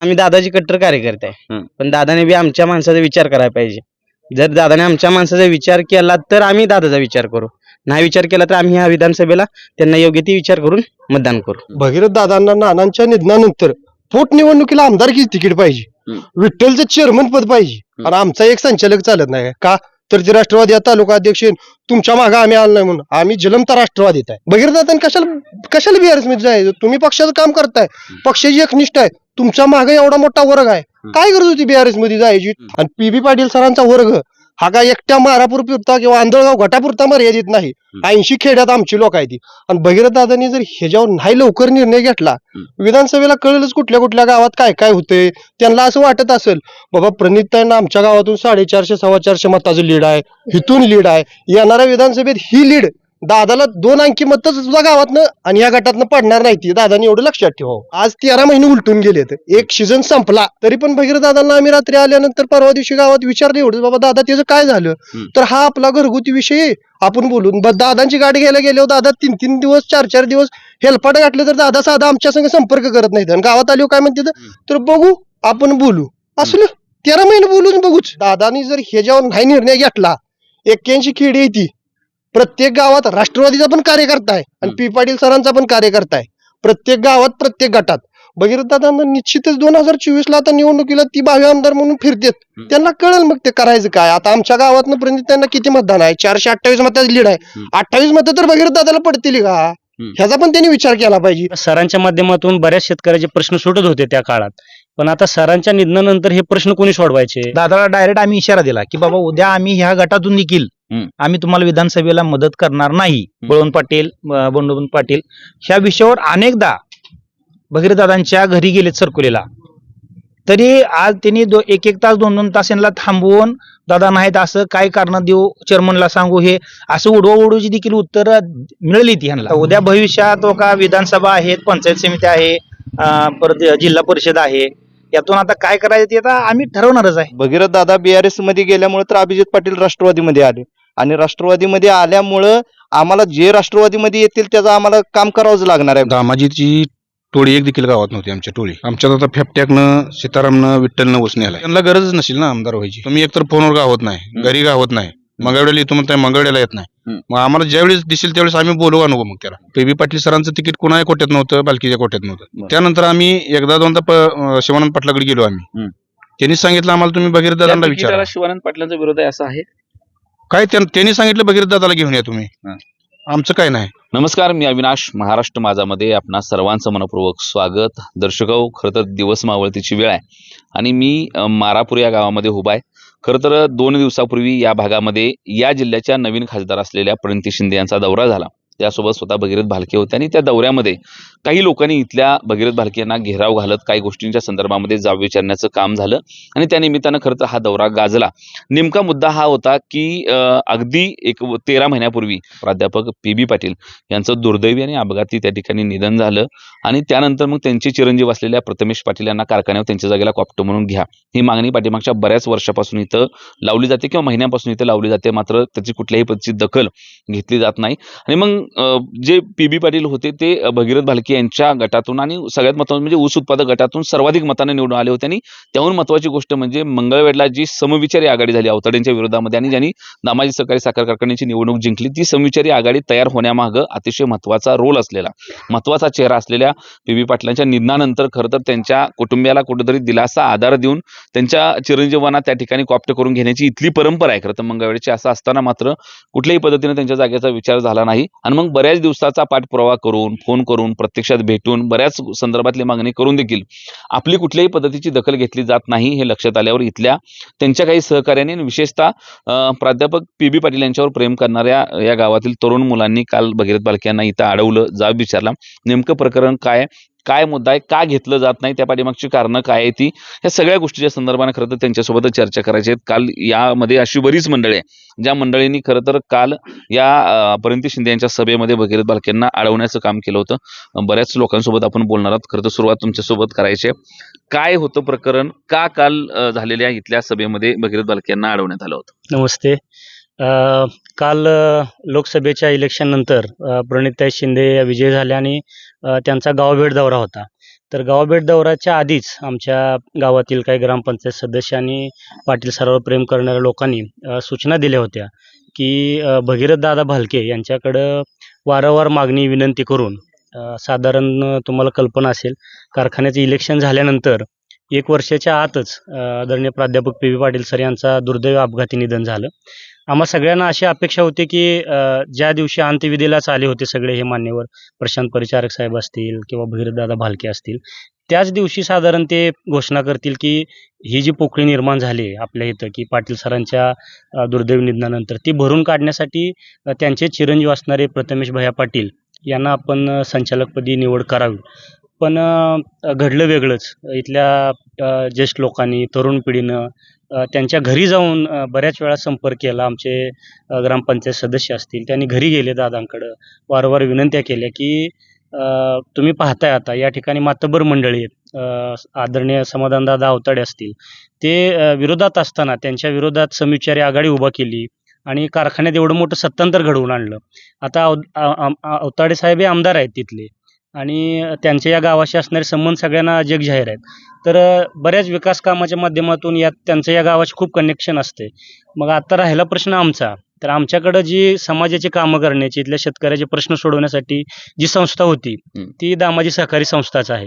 आम्ही दादाची कट्टर कार्यकर्ते आहे. पण दादाने बी आमच्या माणसाचा विचार करायला पाहिजे. जर दादाने आमच्या माणसाचा विचार केला तर आम्ही दादाचा विचार करू. नाही विचार केला तर आम्ही ह्या विधानसभेला त्यांना योग्य ती विचार करून मतदान करू. भगीरथ दादांना नानांच्या निधनानंतर पोटनिवडणुकीला आमदारकीच तिकीट पाहिजे. हम्म. विठ्ठलचं चेअरमन पद पाहिजे. आणि आमचा एक संचालक चालत नाही. का? तर ते राष्ट्रवादी तालुका अध्यक्ष तुमच्या मागे आम्ही आलो नाही म्हणून. आम्ही जलमता राष्ट्रवादीत आहे. दादांनी कशाला कशाला बीआरएसमध्ये जायचं तुम्ही पक्षाचं काम करताय. पक्षाची एकनिष्ठ आहे तुमच्या मागे एवढा मोठा वर्ग आहे. काय गरज होती बीआरएसमध्ये जायची? आणि पी बी पाटील सरांचा वर्ग हा काय एकट्या मारापूर पुरता किंवा आंधळगाव घाटापुरता मर्यादित नाही. ऐंशी खेड्यात आमची लोक आहेत ती. आणि भगीरथ दादांनी जर ह्याच्यावर नाही लवकर निर्णय घेतला विधानसभेला कळेलच कुठल्या कुठल्या गावात काय काय होतंय. त्यांना असं वाटत असेल बाबा प्रणितांना आमच्या गावातून साडेचारशे सव्वा चारशे मताचं लीड आहे इथून लीड आहे. येणाऱ्या विधानसभेत ही लीड दादाला दोन अंकी मत सुद्धा गावातनं आणि या गटातनं पडणार नाही ती. दादानी एवढं लक्षात ठेवावं आज तेरा महिने उलटून गेलेत. एक सीझन संपला तरी पण भगीरथ दादांना आम्ही रात्री आल्यानंतर परवा दिवशी गावात विचारलं एवढं बाबा दादा त्याचं काय झालं. तर हा आपला घरगुती विषय. आपण बोलून दादांची गाडी घ्यायला गेल्यावर दादा तीन तीन दिवस चार चार दिवस हेलपाट घातले तर दादा साधा आमच्या संग संपर्क करत नाहीत. आणि गावात आलो काय म्हणते तर, बघू आपण बोलू. असलं? तेरा महिने बोलून बघूच. दादानी जर ह्याच्यावर नाही निर्णय घेतला एक्क्याऐंशी खेडी आहे ती. प्रत्येक गावात राष्ट्रवादीचा पण कार्यकर्ता आहे आणि पी पाटील सरांचा पण कार्यकर्ता आहे. प्रत्येक गावात प्रत्येक गटात. भगीरथ दादांना निश्चितच दोन हजार चोवीस ला आता निवडणुकीला ती भावी आमदार म्हणून फिरतेत. त्यांना कळेल मग ते करायचं काय. आता आमच्या गावात पर्यंत त्यांना किती मतदान आहे? चारशे अठ्ठावीस मताचं लीड आहे. अठ्ठावीस मतं तर भगीरथ दादाला पडतील का. ह्याचा पण त्यांनी विचार केला पाहिजे. सरांच्या माध्यमातून बऱ्याच शेतकऱ्याचे प्रश्न सुटत होते त्या काळात. पण आता सरांच्या निधनानंतर हे प्रश्न कोणी सोडवायचे? दादाला डायरेक्ट आम्ही इशारा दिला की बाबा उद्या आम्ही ह्या गटातून हम्म. आम्ही तुम्हाला विधानसभेला मदत करणार नाही. बळवंत पाटील बंडोबंत पाटील. ह्या विषयावर अनेकदा भगीरदादांच्या घरी गेलेत सरकुलेला. तरी आज त्यांनी दो एक एक तास दोन दोन तास यांना थांबवून दादा नाहीत असं काय कारण देऊ? चेअरमनला सांगू हे. असं उडवा उडूची देखील उत्तर मिळाली ती ह्यांना. उद्या भविष्यात हो का विधानसभा आहेत पंचायत समिती आहे परत जिल्हा परिषद आहे. यातून आता काय करायचं ते आता आम्ही ठरवणारच आहे. भगीरथ दादा बीआरएसमध्ये गेल्यामुळे तर अभिजित पाटील राष्ट्रवादीमध्ये आले. आणि राष्ट्रवादीमध्ये आल्यामुळं आम्हाला जे राष्ट्रवादीमध्ये येतील त्याचं आम्हाला काम करावंच लागणार आहे. दामाजीची टोळी एक देखील गावात नव्हती आमच्या टोळी. आमच्यात आता फेपट्याकनं सीतारामनं विठ्ठलनं उसने आलाय. त्यांना गरजच नसेल ना आमदार व्हायची. तुम्ही एकतर फोनवर गावत नाही घरी गावत नाही मंगळवेळेला येतो म्हणताय मंगळवेळेला येत नाही. मग आम्हाला ज्यावेळेस दिसेल त्यावेळेस आम्ही बोलवा नको मग त्याला. पी. पाटील सरांचं तिकीट कोणाच्या कोट्यात नव्हतं बालकीच्या कोट्यात नव्हतं. त्यानंतर आम्ही एकदा दोनदा शिवानंद पाटलाकडे गेलो आम्ही. त्यांनी सांगितलं आम्हाला तुम्ही भगीरथ दादांना त्यापैकी विचारा. शिवानंद पाटलांचा विरोध आहे असं आहे. काय त्यां- त्यांनी सांगितलं भगीरथ दादाला घेऊन या तुम्ही. हा. आमचं काय नाही. नमस्कार मी अविनाश महाराष्ट्र माझामध्ये आपणा सर्वांचं मनपूर्वक स्वागत. दर्शक खरं तर दिवस मावळतीची वेळ आहे. आणि मी अ, मारापूर या गावामध्ये उभा आहे. खरं तर दोन दिवसापूर्वी या भागामध्ये या जिल्ह्याच्या नवीन खासदार असलेल्या प्रणिती शिंदे यांचा दौरा झाला. त्यासोबत स्वतः भगीरथ भालके होते आणि त्या दौऱ्यामध्ये काही लोकांनी इथल्या भगीरथ भालके यांना घेराव घालत काही गोष्टींच्या संदर्भामध्ये जाब विचारण्याचं काम झालं. आणि त्या निमित्तानं खरं तर हा दौरा गाजला. नेमका मुद्दा हा होता की अगदी एक तेरा महिन्यापूर्वी प्राध्यापक पी बी पाटील यांचं दुर्दैवी आणि अपघाती त्या ठिकाणी निधन झालं. आणि त्यानंतर मग त्यांचे चिरंजीव असलेल्या प्रथमेश पाटील यांना कारखान्यावर त्यांच्या जागेला कॉप्टो म्हणून घ्या. ही मागणी पाठीमागच्या बऱ्याच वर्षापासून इथं लावली जाते किंवा महिन्यापासून इथं लावली जाते. मात्र त्याची कुठल्याही पद्धतीची दखल घेतली जात नाही. आणि मग जे पी बी पाटील होते ते भगीरथ भालके यांच्या गटातून आणि सगळ्यात महत्वाचं म्हणजे ऊस उत्पादक गटातून सर्वाधिक मताने निवडून आले होते आणि त्याहून महत्वाची गोष्ट म्हणजे मंगळवेडला जी समविचारी आघाडी झाली आवताड्यांच्या विरोधामध्ये आणि ज्यांनी नामाजी सहकारी साखर कारखान्याची निवडणूक जिंकली ती समविचारी आघाडी तयार होण्यामागं अतिशय महत्त्वाचा रोल असलेला महत्त्वाचा चेहरा असलेल्या पी बी पाटलांच्या निधनानंतर खरं तर त्यांच्या कुटुंबियाला कुठेतरी दिलासा आधार देऊन त्यांच्या चिरंजीवांना त्या ठिकाणी कॉप्ट करून घेण्याची इथली परंपरा आहे. खरं तर मंगळवेडची असं असताना मात्र कुठल्याही पद्धतीने त्यांच्या जागेचा विचार झाला नाही. आणि मग बऱ्याच दिवसाचा पाठपुरावा करून फोन करून प्रत्यक्षात भेटून बऱ्याच संदर्भातली मागणी करून देखील आपली कुठल्याही पद्धतीची दखल घेतली जात नाही हे लक्षात आल्यावर इथल्या त्यांच्या काही सहकार्याने विशेषतः प्राध्यापक पी बी पाटील यांच्यावर प्रेम करणाऱ्या या गावातील तरुण मुलांनी काल भगीरथ बालके यांना इथं अडवलं. जाब विचारला नेमकं प्रकरण काय? काय मुद्दा आहे का घेतलं जात नाही त्या पाठीमागची कारणं काय आहे ती या सगळ्या गोष्टीच्या संदर्भाने खरं तर त्यांच्यासोबतच चर्चा करायची आहेत काल यामध्ये अशी बरीच मंडळी आहे ज्या मंडळींनी खरं तर काल या अं, शिंदे यांच्या सभेमध्ये भगीरथ बालकेंना अडवण्याचं काम केलं होतं. बऱ्याच लोकांसोबत आपण बोलणार आहोत. खरं तर सुरुवात तुमच्यासोबत करायची आहे. काय होतं प्रकरण? का काल झालेल्या इथल्या सभेमध्ये भगीरथ बालक्यांना अडवण्यात आलं होतं? नमस्ते. अ, काल अ, लोकसभेच्या इलेक्शननंतर प्रणिताई शिंदे या विजयी झाल्या आणि अ, त्यांचा गावभेट दौरा होता. तर गावभेट दौऱ्याच्या आधीच आमच्या गावातील काही ग्रामपंचायत सदस्य आणि पाटील सरावर प्रेम करणाऱ्या लोकांनी अ, सूचना दिल्या होत्या की अ, भगीरथ दादा भालके यांच्याकडं वारंवार मागणी विनंती करून अ, साधारण तुम्हाला कल्पना असेल कारखान्याचं इलेक्शन झाल्यानंतर एक वर्षाच्या आतच आदरणीय प्राध्यापक पी व्ही पाटील सर यांचा दुर्दैव अपघाती निधन झालं. आम्हा सगळ्यांना अशी अपेक्षा होती की ज्या दिवशी अंत्यविधीलाच आले होते सगळे हे मान्यवर प्रशांत परिचारक साहेब असतील किंवा भैरदादा भालके असतील त्याच दिवशी साधारण ते घोषणा करतील की ही जी पोकळी निर्माण झाली आपल्या इथं की पाटील सरांच्या दुर्दैव दुर्दैवी निधनानंतर ती भरून काढण्यासाठी त्यांचे चिरंजीव असणारे प्रथमेश भैया पाटील यांना आपण संचालकपदी निवड करावी. पण घडलं वेगळंच. इथल्या ज्येष्ठ लोकांनी तरुण पिढीनं त्यांच्या घरी जाऊन बऱ्याच वेळा संपर्क केला. आमचे ग्रामपंचायत सदस्य असतील त्यांनी घरी गेले दादांकडं. वारंवार विनंत्या केल्या की अ, तुम्ही पाहताय आता या ठिकाणी मातबर मंडळी आहेत. आदरणीय समाधानदादा अवताडे असतील. ते विरोधात असताना त्यांच्या विरोधात समविचारी आघाडी उभा केली आणि कारखान्यात एवढं मोठं सत्तांतर घडवून आणलं. आता अव अवताडे साहेब हे आमदार आहेत तिथले. आणि त्यांच्या या गावाशी असणारे संबंध सगळ्यांना जग जाहीर आहेत. तर बऱ्याच विकास कामाच्या माध्यमातून यात त्यांचं या गावाशी खूप कनेक्शन असते. मग आता राहिला प्रश्न आमचा. तर आमच्याकडं जी समाजाची कामं करण्याची इथल्या शेतकऱ्याचे प्रश्न सोडवण्यासाठी जी संस्था होती. ती दामाजी सहकारी संस्थाच आहे.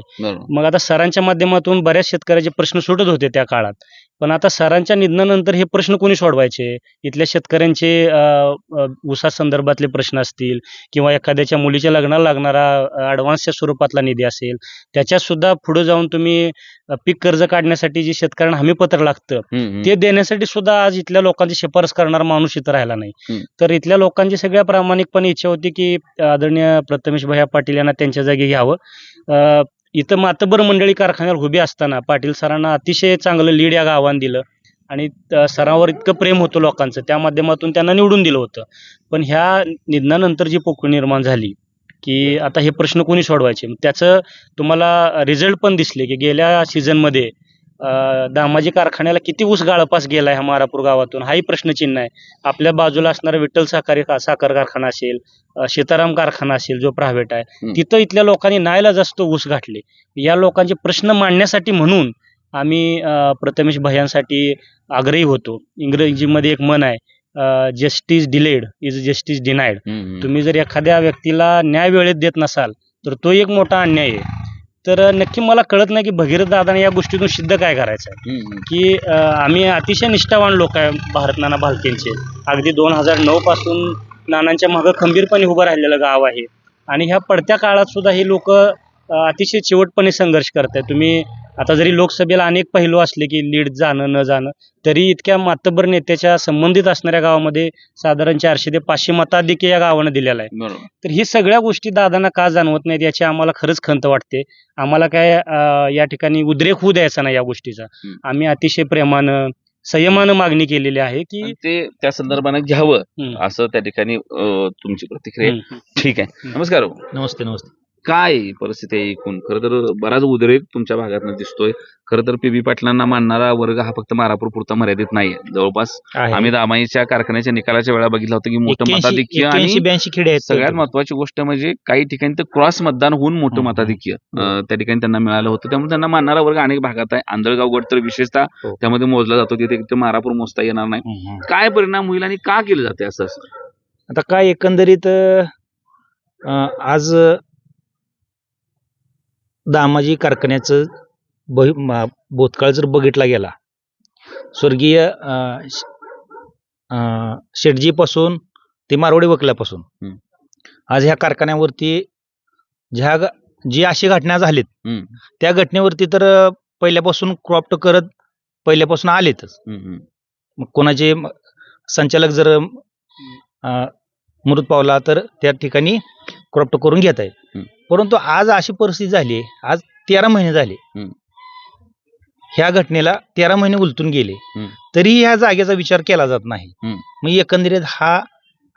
मग आता सरांच्या माध्यमातून बऱ्याच शेतकऱ्याचे प्रश्न सुटत होते त्या काळात. पण आता सरांच्या निधनानंतर हे प्रश्न कोणी सोडवायचे इथल्या शेतकऱ्यांचे अ, ऊसासंदर्भातले प्रश्न असतील किंवा एखाद्याच्या मुलीच्या लग्नाला लागणारा ॲडव्हान्सच्या स्वरूपातला निधी असेल त्याच्यात सुद्धा पुढे जाऊन तुम्ही पीक कर्ज काढण्यासाठी जे शेतकऱ्यांना हमीपत्र लागतं. ते देण्यासाठी सुद्धा आज इथल्या लोकांची शिफारस करणारा माणूस इथं राहिला नाही. तर इथल्या लोकांची सगळ्या प्रामाणिकपणे इच्छा होती की आदरणीय प्रथमेश भैया पाटील यांना त्यांच्या जागी घ्यावं अ, इथं मातबर मंडळी कारखान्यावर उभी असताना पाटील सरांना अतिशय चांगलं लीड या गावानं दिलं. आणि सरांवर इतकं प्रेम होतं लोकांचं. त्या माध्यमातून त्यांना निवडून दिलं होतं. पण ह्या निधनानंतर जी पोकळी निर्माण झाली की आता हे प्रश्न कोणी सोडवायचे? त्याचं तुम्हाला रिझल्ट पण दिसले की गेल्या सीझनमध्ये दामाजी कारखान्याला किती ऊस गाळपास गेला ह्या मारापूर गावातून? हाही प्रश्नचिन्ह आहे. आपल्या बाजूला असणारा विठ्ठल साखरी का- साखर कारखाना असेल सीताराम कारखाना असेल जो प्रायव्हेट आहे. तिथं इथल्या लोकांनी नायला जास्त ऊस घातले. या लोकांचे प्रश्न मांडण्यासाठी म्हणून आम्ही प्रथमेश भयांसाठी आग्रही होतो. इंग्रजीमध्ये एक मन आहे justice delayed is justice denied. तुम्ही जर एखाद्या व्यक्तीला न्याय वेळेत देत नसाल तर तो एक मोठा अन्याय आहे. तर नक्की मला कळत नाही की भगीरथ दादाने या गोष्टीतून सिद्ध काय करायचं आहे. की अ, आम्ही अतिशय निष्ठावान लोक आहे भारत नाना भालकेंचे. अगदी दोन हजार नऊ पासून नानांच्या मागं खंबीरपणे उभं राहिलेलं गाव आहे. आणि ह्या पडत्या काळात सुद्धा हे लोक अतिशय चिवटपणे संघर्ष करतायत. तुम्ही आता जरी लोकसभेला अनेक पैलू असले की लीड जाणं न जाणं तरी इतक्या मातब्बर नेत्याच्या संबंधित असणाऱ्या गावामध्ये साधारण चारशे ते पाचशे मताधिक्य या गावानं दिलेला आहे तर ही सगळ्या गोष्टी दादांना का जाणवत नाहीत याची आम्हाला खरंच खंत वाटते आम्हाला काय अं, या ठिकाणी उद्रेक होऊ द्यायचा नाही या गोष्टीचा. आम्ही अतिशय प्रेमानं संयमानं मागणी केलेली आहे की ते त्या संदर्भानं घ्यावं. असं त्या ठिकाणी तुमची प्रतिक्रिया. ठीक आहे. नमस्कार हो. नमस्ते नमस्ते काय परिस्थिती आहे एकूण? खरं तर बराच उद्रेक तुमच्या भागात दिसतोय. खरं तर पीबी पाटलांना मानणारा वर्ग हा फक्त मारापूर पुरता मर्यादित नाही जवळपास आहे. आम्ही दामाईच्या कारखान्याच्या निकालाच्या वेळा बघितलं होतं की मोठं 81 मताधिक्य आणि 81 ब्याऐंशी खेडे आहेत सगळ्यात महत्वाची गोष्ट म्हणजे काही ठिकाणी तर क्रॉस मतदान होऊन मोठं हम्म. मताधिक्य अं, त्या ठिकाणी त्यांना मिळालं होतं. त्यामुळे त्यांना मानणारा वर्ग अनेक भागात आहे. आंधळगाव गट तर विशेषतः हो. त्यामध्ये मोजला जातो. तिथे तिथे मारापूर मोजता येणार नाही. हम्म, हम्म. काय परिणाम होईल आणि का केलं जाते असं? आता काय एकंदरीत अं, आज दामाजी कारखान्याचं ब- म- भूतकाळ जर बघितला गेला स्वर्गीय अं, श- अं, शेटजीपासून ते मारवाडी वकल्यापासून हम्म. आज ह्या कारखान्यावरती ज्या ग- जी अशी घटना झालीत हम्म. त्या घटनेवरती तर अं, पहिल्यापासून क्रॉप्ट करत पहिल्यापासून आलेतच हम्म. मग कोणाचे म- संचालक जर अं, मृत पावला तर त्या ठिकाणी क्रॉप्ट करून घेत आहेत. परंतु आज अशी परिस्थिती झाली आहे, आज तेरा महिने झाले हम्म. ह्या घटनेला तेरा महिने उलटून गेले हम्म. तरी ह्या जागेचा विचार केला जात नाही हम्म. मग एकंदरीत हा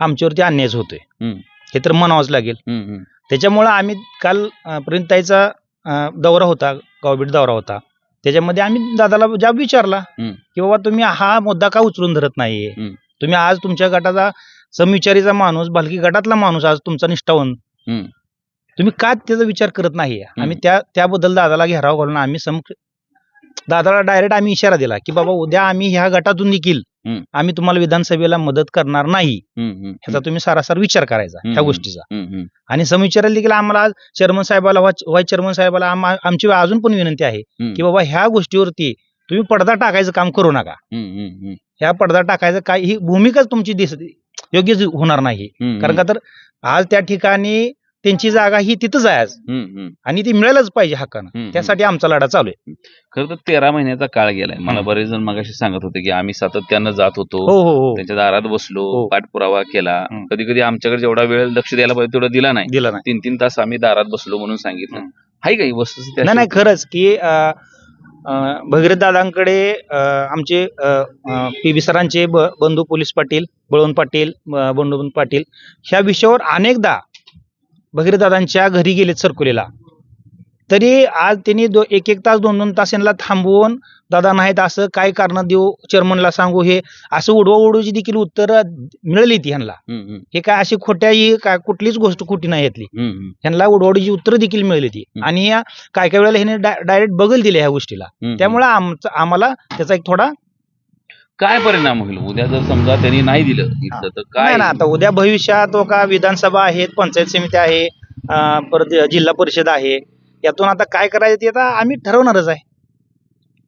आमच्यावरती अन्यायच होतोय हम्म. हे तर म्हणावंच लागेल हम्म, हम्म. त्याच्यामुळं आम्ही काल अं, प्रणिताईचा अं, दौरा होता गावभेट दौरा होता त्याच्यामध्ये आम्ही दादाला जाब विचारला हम्म. की बाबा तुम्ही हा मुद्दा का उचलून धरत नाहीये हम्म. तुम्ही आज तुमच्या गटाचा समविचारीचा माणूस भालकी गटातला माणूस आज तुमचा निष्ठावंत हम्म. तुम्ही का त्याचा विचार करत नाही? आम्ही त्या त्याबद्दल दादाला घेराव घालून आम्ही सम दादाला डायरेक्ट आम्ही इशारा दिला की बाबा उद्या आम्ही ह्या गटातून देखील. आम्ही तुम्हाला विधानसभेला मदत करणार नाही. ह्याचा तुम्ही सारासार विचार करायचा ह्या. गोष्टीचा. आणि समविचाराला देखील आम्हाला चेअरमन साहेबाला व्हाईस चेअरमन साहेबाला आमची अजून पण विनंती आहे. की बाबा ह्या गोष्टीवरती तुम्ही पडदा टाकायचं काम करू नका. ह्या पडदा टाकायचं काय ही भूमिकाच तुमची दिस योग्य होणार नाही. कारण का तर आज त्या ठिकाणी त्यांची जागा ही तिथंच आहे आज. आणि ती मिळायलाच पाहिजे हक्कानं. त्यासाठी आमचा लढा चालू आहे. खरं तर तेरा महिन्याचा काळ गेलाय. मला. बरेच जण मगाशी सांगत होते की आम्ही सातत्यानं जात होतो. हो हो हो. त्यांच्या दारात बसलो. पाठपुरावा केला. कधी कधी आमच्याकडे जेवढा वेळ लक्ष द्यायला पाहिजे तेवढा दिला नाही. दिला नाही. तीन तीन तास आम्ही दारात बसलो म्हणून सांगितलं. हाय काही वस्तू नाही नाही खरंच की भगीरथ दादांकडे आमचे पी बी सरांचे बंधू पोलीस पाटील बळवंत पाटील अं, बंडू पाटील ह्या विषयावर अनेकदा भगीरथ दादांच्या घरी गेलेत सरकुलेला. तरी आज त्यांनी दो एक एक तास दोन दोन तास यांना थांबवून दादा नाहीत असं काय कारण देऊ? चेअरमनला सांगू हे. असं उडवा उडवची देखील उत्तर मिळाली ती ह्यांना. हे काय अशी खोट्या ही काय कुठलीच गोष्ट खोटी नाही यातली ह्यांना उडवडीची उत्तर देखील मिळाली ती. आणि या काय काय वेळेला ह्याने डायरेक्ट बगल दिले ह्या गोष्टीला. त्यामुळे आमचं आम्हाला त्याचा एक थोडा काय परिणाम होईल? उद्या जर समजा त्यांनी नाही दिलं इथलं तर नाही काय ना आता उद्या भविष्यात तो का विधानसभा आहेत पंचायत समिती आहे अं, परत जिल्हा परिषद आहे यातून आता काय करायचं ते आता आम्ही ठरवणारच आहे.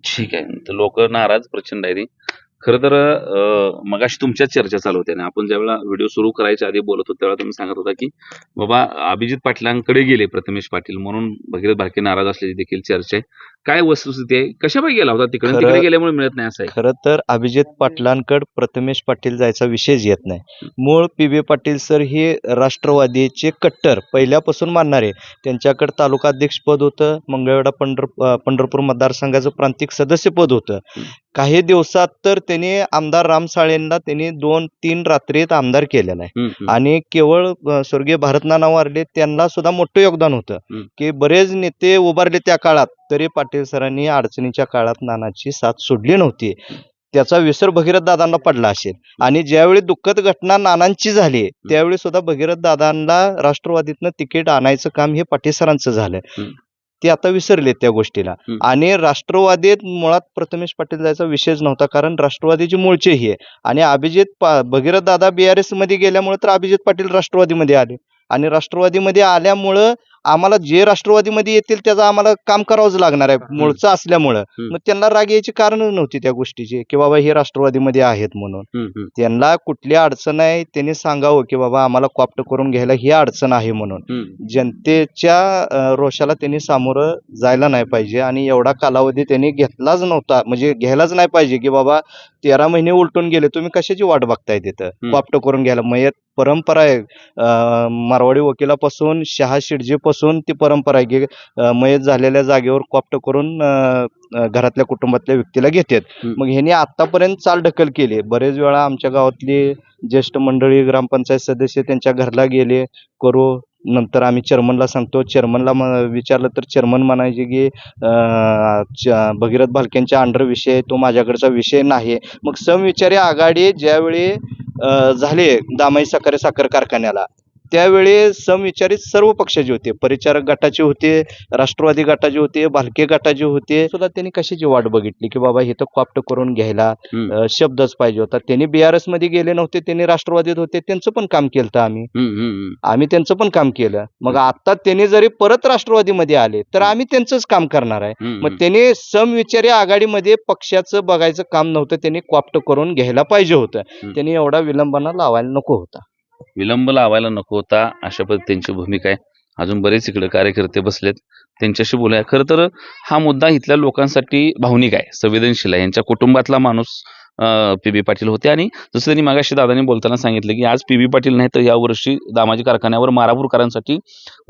ठीक आहे. तर लोक नाराज प्रचंड आहे खरं तर अं, मगाशी तुमच्याच चर्चा चालू होत्या ना आपण ज्यावेळेला व्हिडिओ सुरू करायच्या आधी बोलत होतो त्यावेळेला तुम्ही सांगत होता की बाबा अभिजित पाटलांकडे गेले प्रथमेश पाटील म्हणून भगीरथ भालके नाराज असल्याची देखील चर्चा आहे. काय वस्तुस्थिती आहे कशापाई गेला होता तिकडे? खरं- तिकडे गेल्यामुळे मिळत नाही असं आहे. खरं तर अभिजित पाटलांकड प्रथमेश पाटील जायचा विषयच येत नाही. मूळ पी बी पाटील सर हे राष्ट्रवादीचे कट्टर पहिल्यापासून मानणारे. त्यांच्याकडे तालुका अध्यक्षपद होतं मंगळवेढा पंढर अं, पंढरपूर मतदारसंघाचं प्रांतिक सदस्यपद होतं. काही दिवसात तर त्यांनी आमदार राम साळेंना त्यांनी दोन तीन रात्रीत आमदार केलेला आहे. हम्म, हम्म. आणि केवळ अ, स्वर्गीय भारतनाना वारले त्यांना सुद्धा मोठं योगदान होतं. की बरेच नेते उभारले त्या काळात. तरी पाटील सरांनी अडचणीच्या काळात नानाची साथ सोडली नव्हती. त्याचा विसर भगीरथ दादांना पडला असेल. आणि ज्यावेळी दुःखद घटना नानांची झाली त्यावेळी सुद्धा भगीरथ दादांना राष्ट्रवादीतनं तिकीट आणायचं काम हे पाटील सरांचं झालं. ते आता विसरले त्या गोष्टीला. आणि राष्ट्रवादीत मुळात प्रथमेश पाटील जायचा विषयच नव्हता कारण राष्ट्रवादीचे मूळचे हे आणि अभिजित भगीरथ दादा बीआरएसमध्ये गेल्यामुळे तर अभिजित पाटील राष्ट्रवादीमध्ये आले. आणि राष्ट्रवादीमध्ये आल्यामुळं आम्हाला जे राष्ट्रवादीमध्ये येतील त्याचं आम्हाला काम करावंच लागणार आहे मूळचं असल्यामुळं. हम्म. मग त्यांना राग यायची कारण नव्हती त्या गोष्टीची की बाबा हे राष्ट्रवादीमध्ये आहेत म्हणून. हम्म, त्यांना कुठली अडचण आहे त्यांनी सांगावं की बाबा आम्हाला कॉप्ट करून घ्यायला ही अडचण आहे म्हणून. हम्म. जनतेच्या अ, रोषाला त्यांनी सामोरं जायला नाही पाहिजे आणि एवढा कालावधी त्यांनी घेतलाच नव्हता म्हणजे घ्यायलाच नाही पाहिजे की बाबा तेरा महिने उलटून गेले तुम्ही कशाची वाट बघताय तिथं? कॉप्ट करून घ्यायला. मयत परंपरा आहे अ, मारवाडी वकिलापासून शहा शिडजीपासून ती परंपरा आहे की मयत झालेल्या जागेवर कॉप्ट करून घरातल्या कुटुंबातल्या व्यक्तीला घेतात. मग ह्यांनी आतापर्यंत चाल ढकल केली. बरेच वेळा आमच्या गावातली ज्येष्ठ मंडळी ग्रामपंचायत सदस्य त्यांच्या घरला गेले. करू नंतर आम्ही चेअरमनला सांगतो. चेअरमनला विचारलं तर चेअरमन म्हणायचे की भगीरथ भालकेंच्या अंडर विषय तो माझ्याकडचा विषय नाही मग समविचारी आघाडी ज्यावेळी झाले दामाई साखरे साखर कारखान्याला त्यावेळी समविचारित सर्व पक्षाचे होते परिचारक गटाचे होते राष्ट्रवादी गटाचे होते भालके गटाचे होते सुद्धा त्यांनी कशाची वाट बघितली की बाबा हे तर कॉप्ट करून घ्यायला. अं, शब्दच पाहिजे होता. त्यांनी बीआरएसमध्ये गेले नव्हते त्यांनी राष्ट्रवादीत होते त्यांचं पण काम केलं आम्ही. आम्ही त्यांचं पण काम केलं. मग आता त्यांनी जरी परत राष्ट्रवादीमध्ये आले तर आम्ही त्यांचंच काम करणार आहे. मग त्यांनी समविचारी आघाडीमध्ये पक्षाचं बघायचं काम नव्हतं त्यांनी कॉप्ट करून घ्यायला पाहिजे होतं. हम्म. त्यांनी एवढा विलंबाना लावायला नको होता. विलंब लावायला नको होता अशा पद्धतीची भूमिका आहे. अजून बरेच इकडे कार्यकर्ते बसलेत. त्यांच्याशी बोलाय. खरं तर हा मुद्दा इथल्या लोकांसाठी भावनिक आहे संवेदनशील आहे. यांच्या कुटुंबातला माणूस पी बी पाटील होते. आणि जसं त्यांनी मागाशी दादांनी बोलताना सांगितलं की आज पी बी पाटील नाही तर यावर्षी दामाजी कारखान्यावर मारापूरकरांसाठी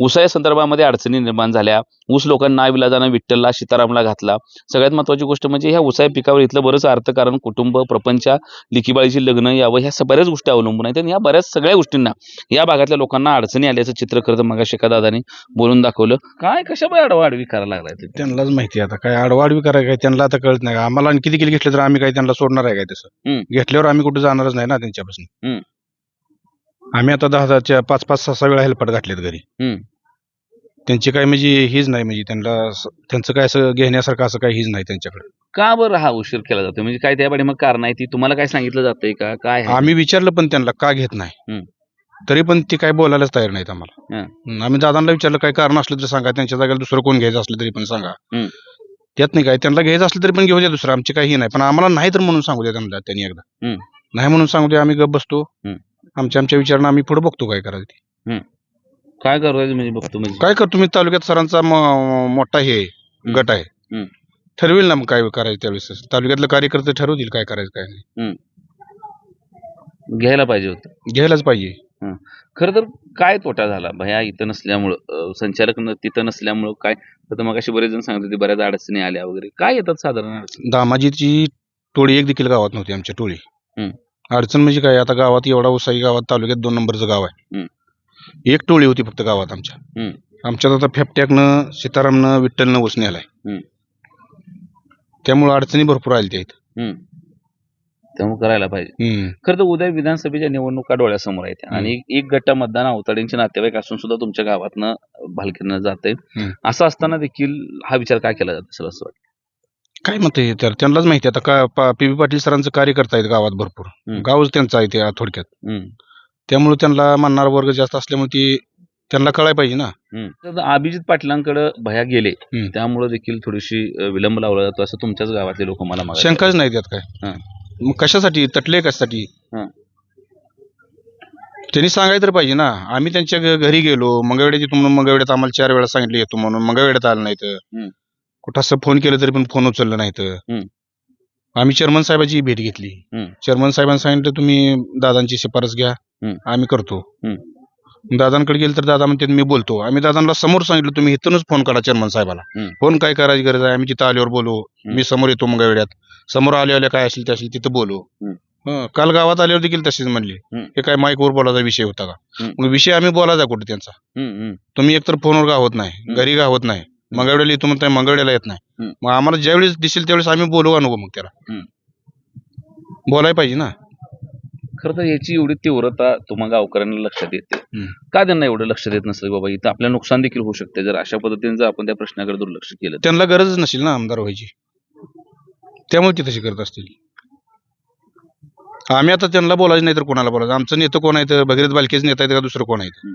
ऊसा संदर्भामध्ये अडचणी निर्माण झाल्या. ऊस लोकांना विलाजाना विठ्ठलला सीतारामला घातला. सगळ्यात महत्वाची गोष्ट म्हणजे ह्या ऊसाया पिकावर इथलं बरंच अर्थकारण कुटुंब प्रपंच लिखीबाळीची लग्न यावं ह्या बऱ्याच गोष्टी अवलंबून आहेत. आणि या बऱ्याच सगळ्या गोष्टींना या भागातल्या लोकांना अडचणी आल्याचं चित्र खरं तर एका दादाने बोलून दाखवलं. काय कशा बाय आडवाडवी करायला लागलाय त्यांनाच माहिती आता. काय आडवाडवी करायला काय त्यांना आता कळत नाही. आम्हाला आणखी किती घेतलं घेतले तर आम्ही काय त्यांना सोडणार आहे? काय तसं. घेतल्यावर आम्ही कुठे जाणारच नाही ना त्यांच्यापासून. आम्ही आता दहा हजारच्या पाच पाच सहा सहा वेळा हेल्पट घातलेत घरी. त्यांची काय म्हणजे हीच नाही म्हणजे त्यांना त्यांचं काय असं घेण्यासारखं असं काही हीच नाही त्यांच्याकडे का बरं हा उशीर केला जातो म्हणजे काय त्या मग कारण आहे ती तुम्हाला काय सांगितलं जातंय का काय आहे? आम्ही विचारलं पण त्यांना का घेत नाही. तरी पण ते काय बोलायलाच तयार नाहीत आम्हाला हं. आम्ही दादांना विचारलं काय कारण असलं तर सांगा त्यांच्या जागेला दुसरं कोण घ्यायचं असलं तरी पण सांगा हम्म. त्यात नाही काय. त्यांना घ्यायचं असलं तरी पण घेऊ द्या दुसरं. आमची काही नाही. पण आम्हाला नाही तर म्हणून सांगू द्या त्यांना त्यांनी एकदा. हम्म. नाही म्हणून सांगू द्या आम्ही गप बसतो. हम्म. आमच्या आमच्या विचारानं आम्ही पुढे बघतो काय करायचं ते. काय करायचं म्हणजे बघतो म्हणजे? काय करतो मी? तालुक्यात सरांचा म- मोठा हे आहे, गट आहे. ठरवेल ना मग काय करायचं त्यावेळेस. तालुक्यातले कार्यकर्ते ठरवतील काय करायचं काय नाही. घ्यायला पाहिजे होतं. घ्यायलाच पाहिजे. खरं तर काय तोटा झाला? भया इथं नसल्यामुळं अं, संचालक न- तिथं नसल्यामुळं काय? तर मग अशी बरेच जण सांगत होते बऱ्याच अडचणी आल्या वगैरे. काय येतात साधारण अडचणी? दामाजीची टोळी एक देखील गावात नव्हती आमच्या टोळी. अडचण म्हणजे काय? आता गावात एवढा उसाई गावात तालुक्यात दोन नंबरचं गाव आहे. एक टोळी होती फक्त गावात आमच्या. आमच्यात आता फेपट्याकनं सीतारामनं विठ्ठलनं उसने आलाय हम्म. त्यामुळे अडचणी भरपूर आल्या त्या इथं. त्यामुळे करायला पाहिजे. खरं तर उद्या विधानसभेच्या निवडणुका डोळ्यासमोर आहेत. आणि एक गट्टा मतदान अवताड्यांचे नातेवाईक असून सुद्धा तुमच्या गावातनं भालकीनं जात. असं असताना देखील हा विचार काय केला जात असेल असं वाटतं काय मत आहे तर त्यांनाच माहिती. आता का पी बी पाटील सरांचं कार्य करतायत गावात भरपूर. गावच त्यांचं आहे ते थोडक्यात. त्यामुळे त्यांना मानणारा वर्ग जास्त असल्यामुळे ती त्यांना कळायला पाहिजे ना. तर अभिजित पाटलांकडे भया गेले. त्यामुळे देखील थोडीशी विलंब लावला जातो असं तुमच्याच गावातले लोक मला शंकाच नाही त्यात काय. मग कशासाठी तटले कशासाठी हं. त्यांनी सांगायला तर पाहिजे ना आम्ही त्यांच्या घ- घरी गेलो मंगळवेड्यात येतो म्हणून मंगळवेड्यात आम्हाला चार वेळा सांगितलं येतो म्हणून मंगळवेड्यात आलं नाही तर. कुठं असं फोन केलं तरी पण फोन उचललं नाही तर. आम्ही चेअरमन साहेबाची भेट घेतली. चेअरमन साहेबांनी सांगितलं तुम्ही दादांची शिफारस घ्या. आम्ही करतो. दादांकडे गेलं तर दादा म्हणते मी बोलतो आम्ही दादांना समोर सांगितलं तुम्ही इथूनच फोन करा चेअरमन साहेबाला. फोन काय करायची गरज आहे आम्ही तिथं आल्यावर बोलू. मी समोर येतो मंगळवेड्यात समोर आले आले काय असेल ते असेल तिथं बोलू हं. काल गावात आल्यावर देखील तशीच म्हणली हं. हे काय माईकवर बोलायचा विषय होता का हं. मग विषय आम्ही बोलायचा कुठे त्यांचा. तुम्ही एकतर फोनवर गावत नाही. घरी गावत नाही मंगळवेळेला येतो म्हणताय मंगळवेळेला येत नाही हं. मग आम्हाला ज्यावेळेस दिसेल त्यावेळेस आम्ही बोलू का नको मग त्याला हं. बोलायला पाहिजे ना खरं तर याची एवढी तीव्रता तुम्हा गावकऱ्यांना लक्षात येते हम्म. का त्यांना एवढं लक्षात येत नसेल बाबा इथं आपल्याला नुकसान देखील होऊ शकते जर अशा पद्धतीने जर आपण त्या प्रश्नाकडे दुर्लक्ष केलं तर. त्यांना गरजच नसेल ना आमदार व्हायची त्यामुळे ते तशी करत असतील. आम्ही आता त्यांना बोलायचं नाही तर कोणाला बोलायचं? आमचं नेतं कोण आहे तर भगीरथ बालकेच नेता आहेत का दुसरं कोण आहे.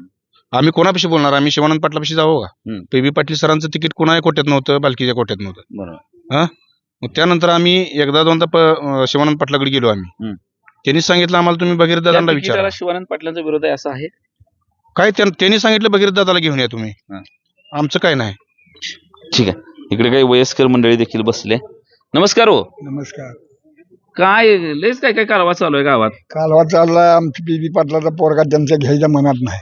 आम्ही कोणापाशी बोलणार? आम्ही शिवानंद पाटलापाशी जावं का? हम्म. पी. बी पाटील सरांचं तिकीट कोणा कोट्यात नव्हतं? बालकीच्या कोट्यात नव्हतं. बरोबर. मग त्यानंतर आम्ही एकदा दोनदा प- अं, शिवानंद पाटलाकडे गेलो आम्ही. हम्म. त्यांनी सांगितलं आम्हाला तुम्ही भगीरथ त्या दादांना तिकिटाला विचारा शिवानंद पाटलांचा विरोध आहे असं आहे? काय त्यां- त्यांनी सांगितलं भगीरथ दादाला घेऊन या तुम्ही. हा. आमचं काय नाही. ठीक आहे. इकडे काही वयस्कर मंडळी देखील बसले. नमस्कार हो. नमस्कार. काय लयच काय काय कारवा चालू आहे गावात? कालवा चाललाय आमची बीबी पाटलाचा पोरगा त्यांच्या घ्यायच्या मनात नाही.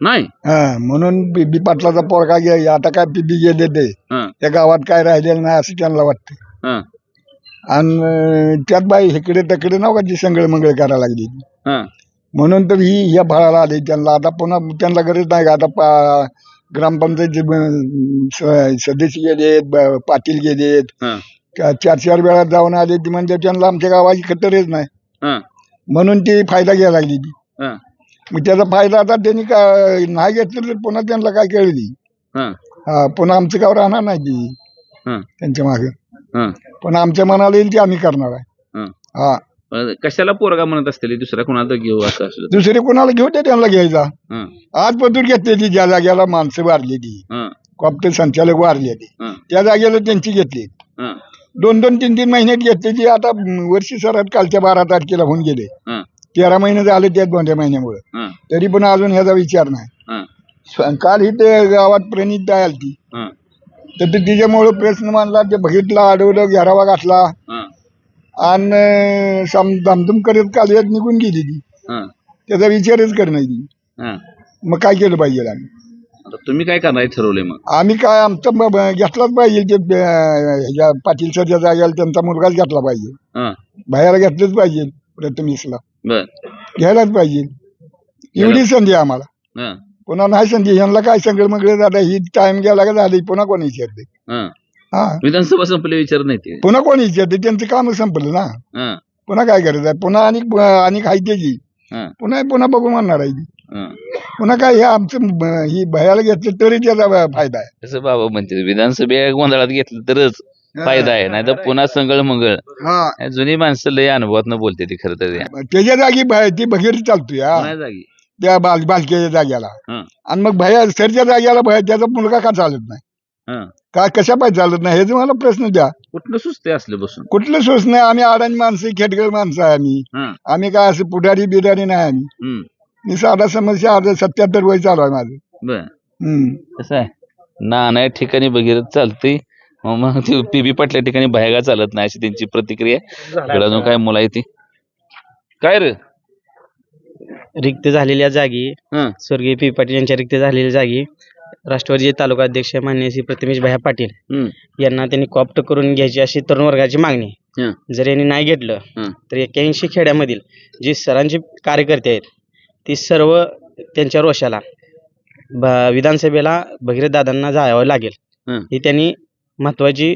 नाही? हा म्हणून बीबी पाटलाचा पोरगा घ्या आता काय बीबी गेले ते हा. त्या गावात काय राहिलेलं नाही असं त्यांना वाटतं हा. आणि अं, त्यात बाई इकडे तिकडे नव्हता जी संगळ मंगळ करायला लागली. हा. म्हणून तर ही ह्या भाळाला आली त्यांना. आता पुन्हा त्यांना गरज नाही का? आता पा- स- सदस्य गेलेत ब- पाटील गेलेत. हा. चार चार वेळा जाऊन आले ती म्हणजे त्यांना आमच्या गावाची खतरच नाही. हा. म्हणून ती फायदा घ्यायला लागली ती. हा. मग त्याचा फायदा आता त्यांनी काय नाही घेतलं तर पुन्हा त्यांना काय कळली? हा. हा पुन्हा आमचं गाव राहणार नाही ती. हा. त्यांच्या मागे. हा. पण आमच्या मनाला येईल ते आम्ही करणार आहे. हा. हा. अं, कशाला पोरगा म्हणत असतील? दुसऱ्या कोणाला तर घेऊ असं असलं दुसरे कोणाला घेऊ दे त्यांना घ्यायचा. हा. आज पदूर घेतली ती ज्या जागेला माणसं वारली ती. हा. कॉप्टर संचालक वारले ती. हा. त्या जागेला त्यांची घेतली. हा. दोन दोन तीन तीन महिन्यात घेतली ती. आता वर्षी सरात कालच्या बारा तारखेला होऊन गेले. हा. तेरा महिने झाले त्या दोन महिन्यामुळे. हा. तरी पण अजून ह्याचा विचार नाही. हा. स्व- काल ही ते गावात प्रणित आली ती. हा. तर ते तिच्यामुळं प्रश्न मांडला ते बघितलं अडवलं घरावा घातला. हा. आणि सम धमधम करत काल येत निघून गेली ती. हा. त्याचा विचारच करणार ती. हा. मग काय केलं पाहिजे आम्ही? आता तुम्ही काय करणार ठरवलंय मग? आम्ही काय आमचं ब- ब- घेतलाच पाहिजे ते ब- ह्याच्या पाटील सरच्या जागेला त्यांचा मुलगाच घेतला पाहिजे. हा. बाहेर घेतलंच पाहिजे प्रथमेशला बर. घ्यायलाच पाहिजे. एवढी संधी आहे आम्हाला. हा. पुन्हा नाही संधी यांना काय सगळं मग ही टाइम गेला का झाली पुन्हा कोणी विचारते. हा. हा. विधानसभा संपले विचार नाही ते. पुन्हा कोणी विचारते त्यांचं काम संपलं ना. हा. पुन्हा काय करायचं आहे? पुन्हा आणि आणि हाय हा. पुन्हा पुन्हा बघू म्हणणार आहे ती. पुन्हा काय हे आमचं ब- ही भयाला घेतलं तरी त्याचा ब- फायदा आहे. कसं बाबा म्हणते विधानसभे गोंधळात घेतलं तरच फायदा आहे नाही तर पुन्हा संगळ मंगळ. हा. जुनी माणसं लय अनुभवात बोलते ती खरं तर. या. त्याच्या जागी भ- ती भगीर चालतोय. कोणा जागी? त्या बाल बालकेच्या जाग्याला. हं. आणि मग भया सरच्या जाग्याला भया त्याचा मुलगा का चालत नाही? हं. का कशा पाहिजे चालत नाही? हे तुम्हाला प्रश्न द्या. कुठलं सुचते असले बसून? कुठलं सोच नाही? आम्ही अडाणी माणसं खेटगळ माणसं आहे आम्ही. हं. आम्ही काय असं पुढारी बिडारी नाही आम्ही. मी साधा समस्या अर्ध सत्याहत्तर वय चालू आहे माझं बर हम्म. कसं आहे नाना ठिकाणी बघिरत चालते मग ते पीबी पाटल्या ठिकाणी बाहेगा चालत नाही अशी त्यांची प्रतिक्रिया आहे. इकडं अजून काय मुला येते काय रे रिक्त झालेल्या जागी हं. स्वर्गीय पी पाटील यांच्या रिक्त झालेल्या जागी राष्ट्रवादी तालुका अध्यक्ष मान्य श्री प्रतिमेश भाया पाटील. यांना त्यांनी कॉप्ट करून घ्यायची अशी तरुण वर्गाची मागणी आहे. हं. जर यांनी नाही घेतलं हं. तर एक्क्याऐंशी खेड्यामधील जे सरांचे कार्यकर्ते आहेत ती सर्व त्यांच्या रोषाला ब- विधानसभेला भगीरथ दादांना जावं लागेल हं. ही त्यांनी महत्वाची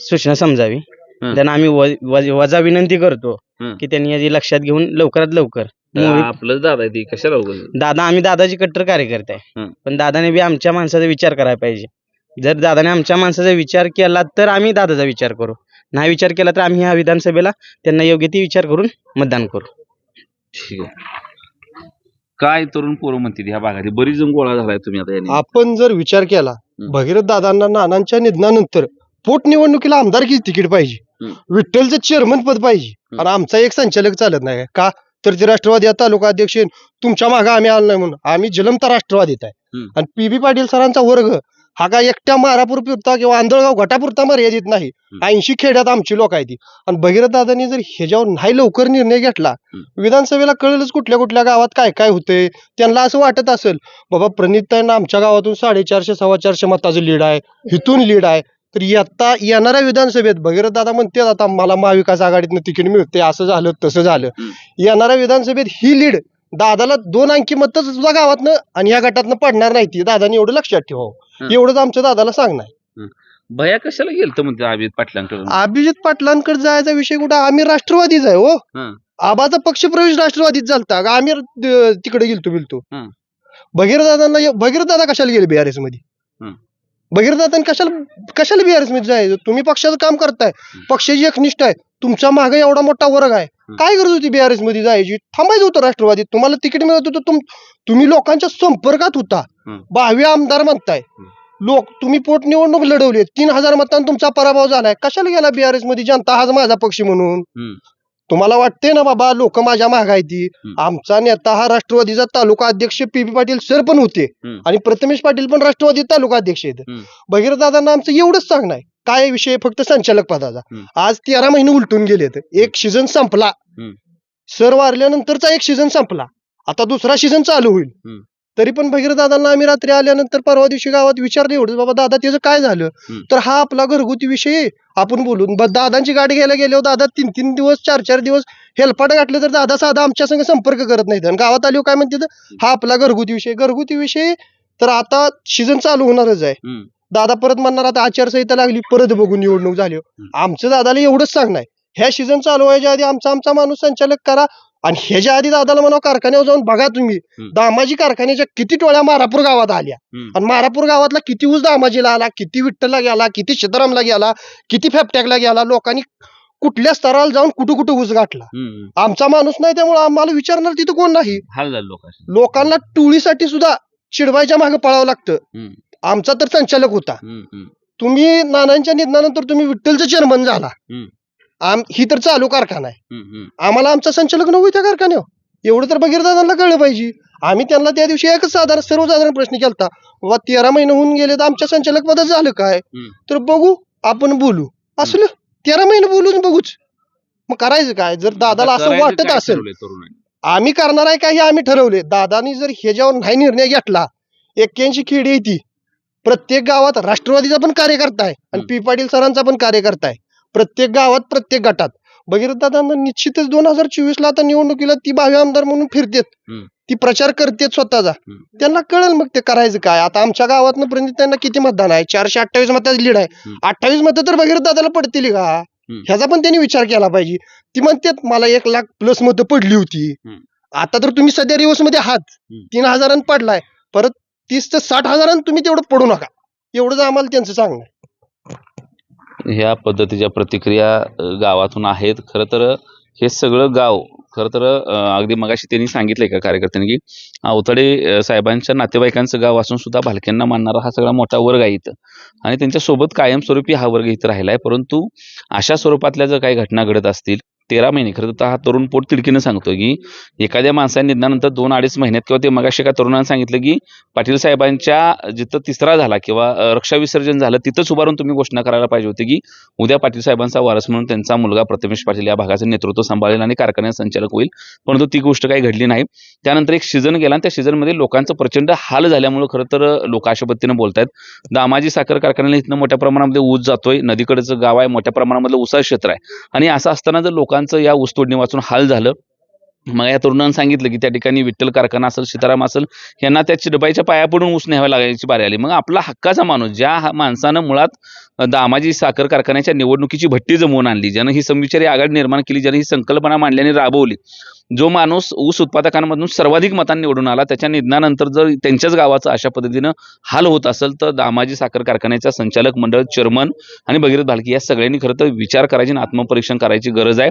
सूचना समजावी हं. त्यांना आम्ही व- व- वजा विनंती करतो हं. की त्यांनी याची लक्षात घेऊन लवकरात लवकर मोहित- आपलं दादा आहे ती कशाला उगाच? दादा आम्ही दादाची कट्टर कार्यकर्ते आहे हं. पण दादाने बी आमच्या माणसाचा विचार करायला पाहिजे जर दादाने आमच्या माणसाचा विचार केला तर आम्ही दादाचा विचार करू नाही विचार केला तर आम्ही ह्या विधानसभेला त्यांना योग्य ती विचार करून मतदान करू ठीक आहे काय तरुण पोरं म्हणते ह्या भागात बरीच जण गोळा झालाय तुम्ही आता याने आपण जर विचार केला. भगीरथ दादांना नानांच्या निधनानंतर पोटनिवडणुकीला आमदारकी तिकीट पाहिजे. विठ्ठलचं चेअरमन पद पाहिजे. आणि आमचा एक संचालक चालत नाही का तर ते राष्ट्रवादी तालुका अध्यक्ष आहे. तुमच्या मागे आम्ही आलो नाही म्हणून आम्ही जलमता राष्ट्रवादीत आहे. आणि पी बी पाटील सरांचा वर्ग हा काय एकट्या मारापूर पुरता किंवा आंधळगाव गटापुरता मर्यादित नाही. ऐंशी खेड्यात आमची लोक आहेत ती आणि भगीरथ दादांनी जर ह्याच्यावर नाही लवकर निर्णय घेतला. विधानसभेला कळेलच कुठल्या कुठल्या गावात काय काय होतंय त्यांना असं वाटत असेल बाबा प्रणिताईंना आमच्या गावातून साडेचारशे सव्वा चारशे मताचं लीड आहे इथून लीड आहे तर येता येणाऱ्या विधानसभेत भगीरथ दादा म्हणते आता मला महाविकास आघाडीतनं तिकीट मिळते असं झालं तसं झालं. येणाऱ्या विधानसभेत ही लीड दादाला दोन अंकी मत सुद्धा गावातनं आणि या गटातनं पडणार नाही ती. दादानी एवढं लक्षात ठेवावं. हम्म. एवढंच आमच्या दादाला सांगणार. भया कशाला गेलत म्हणते अभित पाटलांकडे अभिजित पाटलांकडे जायचा विषय कुठं? आम्ही राष्ट्रवादीच आहे हो. आबाचा पक्षप्रवेश राष्ट्रवादीत झालता. आम्ही तिकडे गेलतो बिलतो. हं. भगीरथ दादांना भगीरथ दादा कशाला गेले बीआरएसमध्ये? दादांनी कशाला कशाला बीआरएसमध्ये जायचं तुम्ही पक्षाचं काम करताय. पक्षाची एकनिष्ठ आहे तुमच्या मागे एवढा मोठा वर्ग आहे. काय गरज होती बीआरएसमध्ये जायची? थांबायचं होतं राष्ट्रवादीत. तुम्हाला तिकीट मिळत होतं तुम तुम्ही लोकांच्या संपर्कात होता. भावी आमदार म्हणताय. लोक तुम्ही पोटनिवडणूक लढवली तीन हजार मतांनी तुमचा पराभव झालाय. कशाला गेला बीआरएसमध्ये? जनता हाच माझा पक्ष म्हणून. तुम्हाला वाटते ना बाबा लोक माझ्या मागायती. आमचा नेता हा राष्ट्रवादीचा तालुका अध्यक्ष पी पी पाटील सर पण होते. आणि प्रथमेश पाटील पण राष्ट्रवादी तालुका अध्यक्ष आहेत हं. भगीरथ दादांना आमचं एवढंच सांगणं आहे काय विषय फक्त संचालक पदाचा. आज तेरा महिने उलटून गेलेत एक सीझन संपला. सर वारल्यानंतरचा एक सीझन संपला आता दुसरा सीझन चालू होईल. तरी पण भगीरथ दादांना आम्ही रात्री आल्यानंतर परवा दिवशी गावात विचारलं एवढंच बाबा दादा त्याचं काय झालं. तर हा आपला घरगुती विषय. आपण बोलून ब- दादांची गाडी घ्यायला गेल्यावर दादा तीन तीन दिवस चार चार दिवस हेलपाट गाठले तर दादा साधा आमच्या संग संपर्क करत नाहीत आणि गावात आल्यावर काय म्हणते तर, हा आपला घरगुती विषय घरगुती विषय तर आता सीझन चालू होणारच आहे. दादा परत म्हणणार आता आचारसंहिता लागली परत बघून निवडणूक झाली आमचं दादाला एवढंच सांगणं आहे ह्या सीझन चालू व्हायच्या आधी आमचा आमचा माणूस संचालक करा आणि ह्याच्या आधी दादाला म्हणा कारखान्यावर जाऊन बघा तुम्ही. दामाजी कारखान्याच्या किती टोळ्या मारापूर गावात आल्या. आणि मारापूर गावातला किती ऊस दामाजीला आला किती विठ्ठलला गेला किती सीतारामला गेला किती फॅपटॅकला गेला लोकांनी कुठल्या स्तराला जाऊन कुठं कुठं ऊस गाठला. आमचा माणूस नाही त्यामुळे आम्हाला विचारणार तिथं कोण नाही लोकांना टोळीसाठी सुद्धा चिडवायच्या मागे पळावं लागतं. आमचा तर संचालक होता. तुम्ही नानांच्या निधनानंतर तुम्ही विठ्ठलचं चेअरमन झाला. आम ही तर चालू कारखाना आहे. आम्हाला आमचा संचालक नव्हता त्या कारखान्यावर. एवढं तर भगीरदादांना कळलं पाहिजे. आम्ही त्यांना त्या दिवशी एकच साधारण सर्वसाधारण प्रश्न केलता. बाबा तेरा महिने होऊन गेले तर आमच्या संचालक पदात झालं काय. तर बघू आपण बोलू. असलं? तेरा महिने बोलून बघूच. मग करायचं काय? जर दादाला असं वाटत असेल? आम्ही करणार आहे का हे आम्ही ठरवले दादानी जर ह्याच्यावर नाही निर्णय घेतला एक्क्याऐंशी खेडी आहे ती. प्रत्येक गावात राष्ट्रवादीचा पण कार्यकर्ता आहे आणि. पी पाटील सरांचा पण कार्यकर्ता आहे. प्रत्येक गावात प्रत्येक गटात भगीरथ दादांना निश्चितच दोन हजार चोवीस ला आता निवडणुकीला ती भावी आमदार म्हणून फिरतेत. ती प्रचार करतेत स्वतःचा. त्यांना कळेल मग ते करायचं काय आता आमच्या गावातनं प्रणित त्यांना किती मतदान आहे चारशे अठ्ठावीस मताची लीड आहे. अठ्ठावीस मतं तर भगीरथ दादाला पडतील का. ह्याचा पण त्यांनी विचार केला पाहिजे ती म्हणतात मला एक लाख प्लस मतं पडली होती. आता तर तुम्ही सध्या रिवर्समध्ये आहात. तीन हजारांनी पडलाय परत तीस ते साठ हजारांनी तुम्ही तेवढं पडू नका एवढंच आम्हाला त्यांचं सांगणं. ह्या पद्धतीच्या प्रतिक्रिया गावातून आहेत. खरं तर हे सगळं गाव खरं तर अगदी मगाशी त्यांनी सांगितलं एका कार्यकर्त्यांनी की अवतडे साहेबांच्या नातेवाईकांचं गाव असून सुद्धा भालक्यांना मानणारा हा सगळा मोठा वर्ग आहे इथं. आणि त्यांच्यासोबत कायमस्वरूपी हा वर्ग इथं राहिला आहे परंतु अशा स्वरूपातल्या जर काही घटना घडत असतील तेरा महिने. खरं तर हा तरुण पोट तिडकीनं सांगतो की एखाद्या माणसाने निधनानंतर दोन अडीच महिन्यात किंवा ते मगाशी एका तरुणाने सांगितलं की पाटील साहेबांच्या जिथं तिसरा झाला किंवा रक्षा विसर्जन झालं तिथंच उभारून तुम्ही घोषणा करायला पाहिजे होती की उद्या पाटील साहेबांचा वारस म्हणून त्यांचा मुलगा प्रथमेश पाटील या भागाचं नेतृत्व सांभाळेल आणि कारखान्यात संचालक होईल. परंतु ती गोष्ट काही घडली नाही. त्यानंतर एक सीझन गेला आणि त्या सीझनमध्ये लोकांचं प्रचंड हाल झाल्यामुळे खरं तर लोक अशा पद्धतीनं बोलतायत. दामाजी साखर कारखान्याला इथनं मोठ्या प्रमाणामध्ये ऊस जातोय. नदीकडचं गाव आहे. मोठ्या प्रमाणामधलं उसा क्षेत्र आहे. आणि असं असताना जर लोक लोकांचं या ऊसतोडणी वाचून हाल झालं. मग या तरुणानं सांगितलं की त्या ठिकाणी विठ्ठल कारखाना असेल सीताराम असेल यांना त्या चिडबाईच्या पाया पडून ऊस न्यावा लागायची बारी आली. मग आपला हक्काचा माणूस ज्या माणसानं मुळात दामाजी साखर कारखान्याच्या निवडणुकीची भट्टी जमवून आणली. ज्यानं ही समविचारी आघाडी निर्माण केली ज्यानं ही संकल्पना मांडली आणि राबवली. जो माणूस ऊस उत्पादकांमधून सर्वाधिक मतांनी निवडून आला त्याच्या निधनानंतर जर त्यांच्याच गावाचं अशा पद्धतीनं हाल होत असेल तर दामाजी साखर कारखान्याच्या संचालक मंडळ चेअरमन आणि भगीरथ भालकी या सगळ्यांनी खरं तर विचार करायची आणि आत्मपरीक्षण करायची गरज आहे.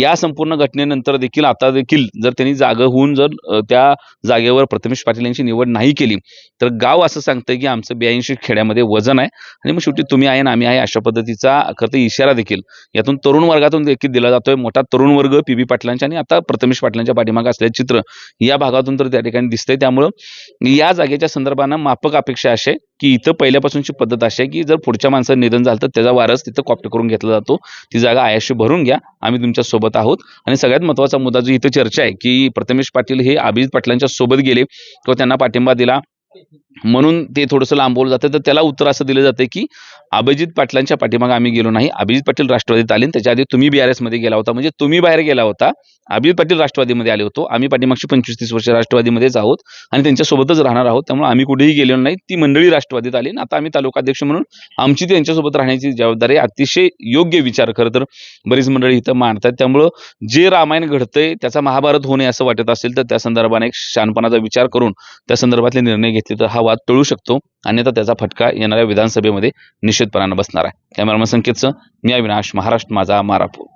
या संपूर्ण घटनेनंतर देखील आता देखील जर त्यांनी जागं होऊन जर त्या जागेवर प्रथमेश पाटील यांची निवड नाही केली तर गाव असं सांगतं की आमचं ब्याऐंशी खेड्यामध्ये वजन आहे. आणि मग शेवटी तुम्ही आहे ना आम्ही आहे अशा पद्धतीचा खरं तर इशारा देखील. यातून तरुण वर्गातून देखील दिला जातोय. मोठा तरुण वर्ग पी बी पाटलांच्या आणि आता प्रथमेश पाटलांच्या पाठीमागे असलेलं चित्र या भागातून तर त्या ठिकाणी दिसतंय. त्यामुळं या जागेच्या संदर्भानं माफक अपेक्षा अशी आहे की इथं पहिल्यापासूनची पद्धत अशी आहे की जर पुढच्या माणसाचं निधन झालं तर त्याचा वारस तिथं कॉप्ट करून घेतला जातो. ती जागा आयाशी भरून घ्या. आम्ही तुमच्यासोबत आहोत. आणि सगळ्यात महत्त्वाचा मुद्दा जो इथं चर्चा आहे की प्रथमेश पाटील हे अभिजित पाटलांच्या सोबत गेले किंवा त्यांना पाठिंबा दिला. म्हणून ते थोडंसं लांबवलं जातं. तर त्याला उत्तर असं दिलं जातं की अभिजित पाटलांच्या पाठीमागे आम्ही गेलो नाही. अभिजित पाटील राष्ट्रवादीत आले त्याच्या आधी तुम्ही बी आरमध्ये गेला होता. म्हणजे तुम्ही बाहेर गेला होता. अभिजित पाटील राष्ट्रवादीमध्ये आले होतो. आम्ही पाठीमागची पंचवीस तीस वर्ष राष्ट्रवादीमध्येच आहोत आणि त्यांच्यासोबतच राहणार आहोत. त्यामुळे आम्ही कुठेही गेलेलो नाही. ती मंडळी राष्ट्रवादीत आली आणि आता आम्ही तालुकाध्यक्ष म्हणून आमची त्यांच्यासोबत राहण्याची जबाबदारी अतिशय योग्य विचार. खरं तर बरीच मंडळी इथं मांडतात त्यामुळं जे रामायण घडतंय त्याचा महाभारत होणे असं वाटत असेल तर त्या संदर्भाने एक शानपणाचा विचार करून त्या संदर्भातले निर्णय घेतले तिथं हा वाद टळू शकतो अन्यथा त्याचा फटका येणाऱ्या विधानसभेमध्ये निश्चितपणानं बसणार आहे. कॅमेरामन संकेतचं मी अविनाश महाराष्ट्र माझा मारापूर.